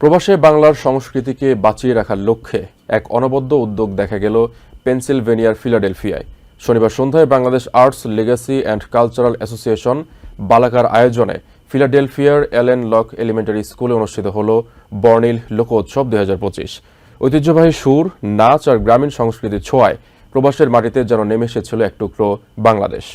প্রবাসে বাংলার সংস্কৃতিকে বাঁচিয়ে রাখার লক্ষ্যে এক অনবদ্য উদ্যোগ দেখা গেল পেনসিলভেনিয়ার ফিলাডেলফিয়ায়। শনিবার সন্ধ্যায় Bangladesh arts, legacy and cultural association বালাকার আয়োজনে ফিলাডেলফিয়ার এলেন লক এলিমেন্টারি স্কুলে অনুষ্ঠিত হল বর্ণিল লোকোৎসব দুই হাজার পঁচিশ। ঐতিহ্যবাহী সুর, নাচ আর গ্রামীণ সংস্কৃতির ছোঁয়ায় প্রবাসের মাটিতে যেন নেমে এসেছিল এক টুকরো বাংলাদেশ।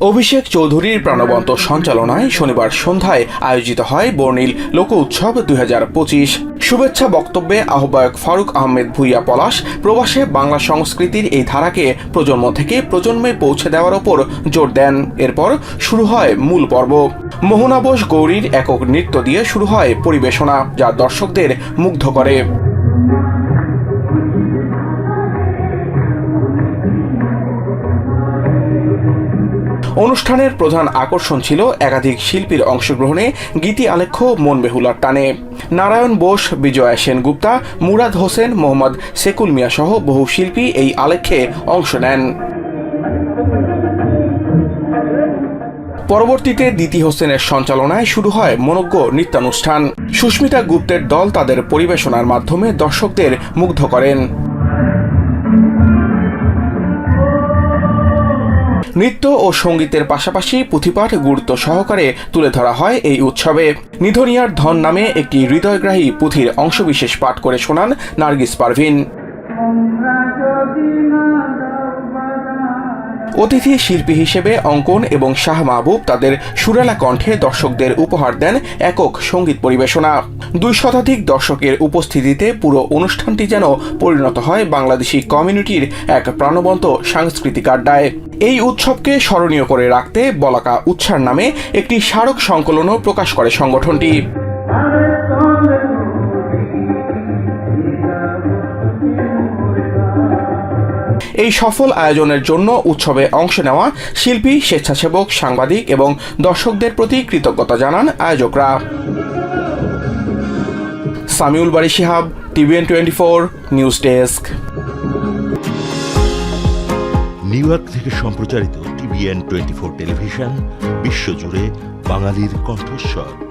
অভিষেক চৌধুরীর প্রাণবন্ত সঞ্চালনায় শনিবার সন্ধ্যায় আয়োজিত হয় বর্ণিল লোক উৎসব দু হাজার পঁচিশ। শুভেচ্ছা বক্তব্যে আহ্বায়ক ফারুক আহমেদ ভুইয়া পলাশ, প্রবাসে বাংলা সংস্কৃতির এই ধারাকে প্রজন্ম থেকে প্রজন্মে পৌঁছে দেওয়ার ওপর জোর দেন। এরপর শুরু হয় মূল পর্ব। মোহনা বোস গৌরীর একক নৃত্য দিয়ে শুরু হয় পরিবেশনা, যা দর্শকদের মুগ্ধ করে। অনুষ্ঠানের প্রধান আকর্ষণ ছিল একাধিক শিল্পীর অংশগ্রহণে গীতি আলেখ্য মন বেহুলার টানে। নারায়ণ বোস, বিজয়া সেনগুপ্তা, মুরাদ হোসেন, মোহাম্মদ সেকুল মিয়া সহ বহু শিল্পী এই আলেখ্যে অংশ নেন। পরবর্তীতে দিতি হোসেনের সঞ্চালনায় শুরু হয় মনজ্ঞ নৃত্যানুষ্ঠান। সুস্মিতা গুপ্তের দল তাদের পরিবেশনার মাধ্যমে দর্শকদের মুগ্ধ করেন। নৃত্য ও সঙ্গীতের পাশাপাশি পুঁথিপাঠ গুরুত্ব সহকারে তুলে ধরা হয় এই উৎসবে। নিধনিয়ার ধন নামে একটি হৃদয়গ্রাহী পুঁথির অংশবিশেষ পাঠ করে শোনান নার্গিস পারভিন। অতিথি শিল্পী হিসেবে অঙ্কন এবং শাহ মাহবুব তাদের সুরেলা কণ্ঠে দর্শকদের উপহার দেন একক সংগীত পরিবেশনা। দুই শতাধিক দর্শকের উপস্থিতিতে পুরো অনুষ্ঠানটি যেন পরিণত হয় বাংলাদেশি কমিউনিটির এক প্রাণবন্ত সাংস্কৃতিক আড্ডায়। এই উৎসবকে স্মরণীয় করে রাখতে বলাকা উৎসার নামে একটি স্মারক সংকলনও প্রকাশ করে সংগঠনটি। এই সফল আয়োজনের জন্য উৎসবে অংশ নেওয়া শিল্পী, স্বেচ্ছাসেবক, সাংবাদিক এবং দর্শকদের প্রতি কৃতজ্ঞতা জানান আয়োজকরা। Samiul Bari Shihab, TVN twenty four news desk. New York থেকে সম্প্রচারিত টিভিএন টোয়েন্টি ফোর টেলিভিশন, বিশ্বজুড়ে বাঙালির কণ্ঠস্বর।